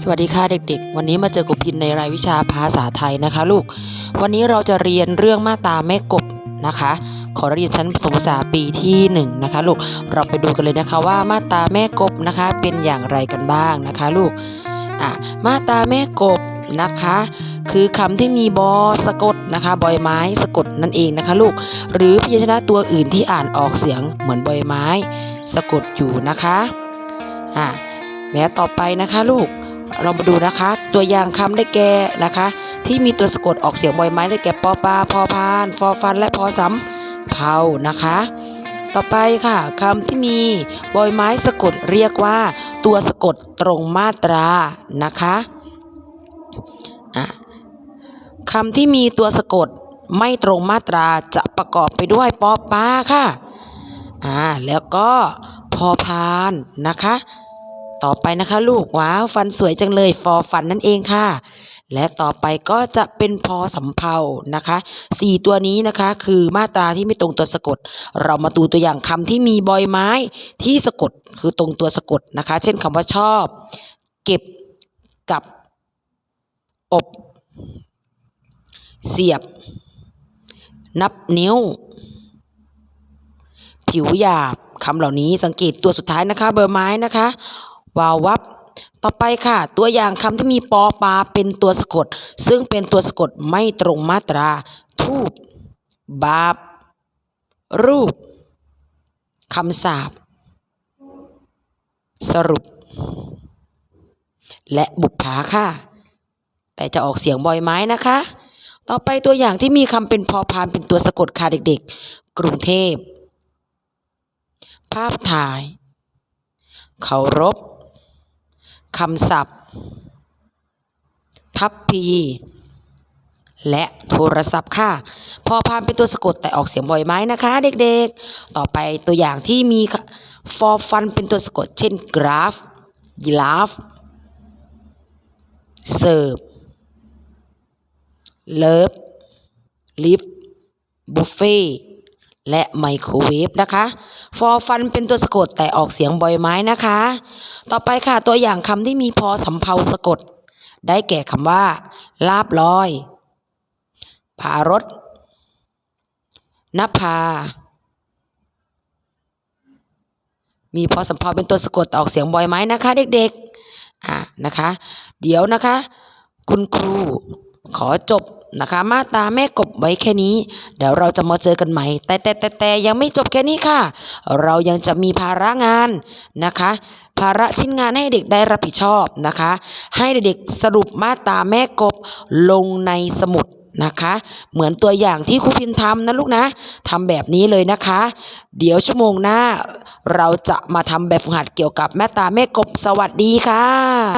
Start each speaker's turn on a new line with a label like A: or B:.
A: สวัสดีค่ะเด็กๆ วันนี้มาเจอกับพินในรายวิชาภาษาไทยนะคะ ลูก วันนี้เราจะเรียนเรื่องมาตาแม่กบนะคะ ขอเรียนชั้นประถมศึกษาปีที่หนึ่งนะคะลูก เราไปดูกันเลยนะคะว่ามาตาแม่กบนะคะเป็นอย่างไรกันบ้างนะคะ ลูก อะ มาตาแม่กบนะคะ คือคำที่มีบอสะกดนะคะบอยไม้สะกดนั่นเองนะคะลูก หรือพยัญชนะตัวอื่นที่อ่านออกเสียงเหมือนบอยไม้ สะกดอยู่นะคะ อะ แล้วต่อไปนะคะลูก เรามาดูนะคะ ตัวอย่างคำได้แก่นะคะ ที่มีตัวสะกดออกเสียงบอยไม้ได้แก่ปอปลาพอพานฟอฟัน และพอสำเภานะคะ ต่อไปค่ะคำที่มีบอยไม้สะกดเรียกว่า ตัวสะกดตรงมาตรานะคะะคำที่มีตัวสะกดไม่ตรงมาตราจะประกอบไปด้วยปอปลาค่ะอ่าแล้วก็พอพานนะคะ ต่อไปนะคะลูกว้าวฟันสวยจังเลยฟอฟันนั่นเองค่ะ และต่อไปก็จะเป็นพอสำเภานะคะสี่ตัวนี้นะคะคือมาตราที่ไม่ตรงตัวสะกด เรามาดูตัวอย่างคำที่มีบอยไม้ที่สะกดคือตรงตัวสะกดนะคะ เช่นคำว่าชอบ เก็บกับ อบ เสียบ นับนิ้ว ผิวหยาบคำเหล่านี้สังเกตตัวสุดท้ายนะคะ เบอร์ไม้นะคะ วาววับ ต่อไปค่ะ ตัวอย่างคำที่มีปอปลาเป็นตัวสะกด ซึ่งเป็นตัวสะกดไม่ตรงมาตรา ทูบบาป รูปคำสาปสรุป และบุปผาค่ะ แต่จะออกเสียงบ่อยไม้นะคะ ต่อไปตัวอย่างที่มีคำเป็นพอพานเป็นตัวสะกดค่ะเด็กๆ กรุงเทพ ภาพถ่าย เคารพ คำศัพท์ ทัพพีและโทรศัพท์ค่ะ พอพานเป็นตัวสะกดแต่ออกเสียงบ่อยไหมนะคะ เด็กๆ ต่อไปตัวอย่างที่มีฟอฟันเป็นตัวสะกด เช่นกราฟยีราฟเสิร์ฟเลิฟลิฟบุฟเฟ่ และไมโครเวฟนะคะฟอฟันเป็นตัวสะกดแต่ออกเสียงบ่อยไม้นะคะ ต่อไปค่ะตัวอย่างคำที่มีพอสำเภาสะกด ได้แก่คำว่า ลาบลอยผารถนภา มีพอสำเภาเป็นตัวสะกดออกเสียงบ่อยไหมนะคะ เด็กๆ อ่านะคะ เดี๋ยวนะคะ คุณครู ขอจบนะคะ มาตาแม่กบไว้แค่นี้ เดี๋ยวเราจะมาเจอกันใหม่ แต่แต่แต่แต่ยังไม่จบแค่นี้ค่ะ เรายังจะมีภาระงานนะคะ ภาระชิ้นงานให้เด็กได้รับผิดชอบนะคะ ให้เด็กสรุปมาตาแม่กบลงในสมุดนะคะ เหมือนตัวอย่างที่ครูพินทำนะลูกนะทำแบบนี้เลยนะคะ เดี๋ยวชั่วโมงหน้า เราจะมาทำแบบฝึกหัดเกี่ยวกับแม่ตาแม่กบสวัสดีค่ะ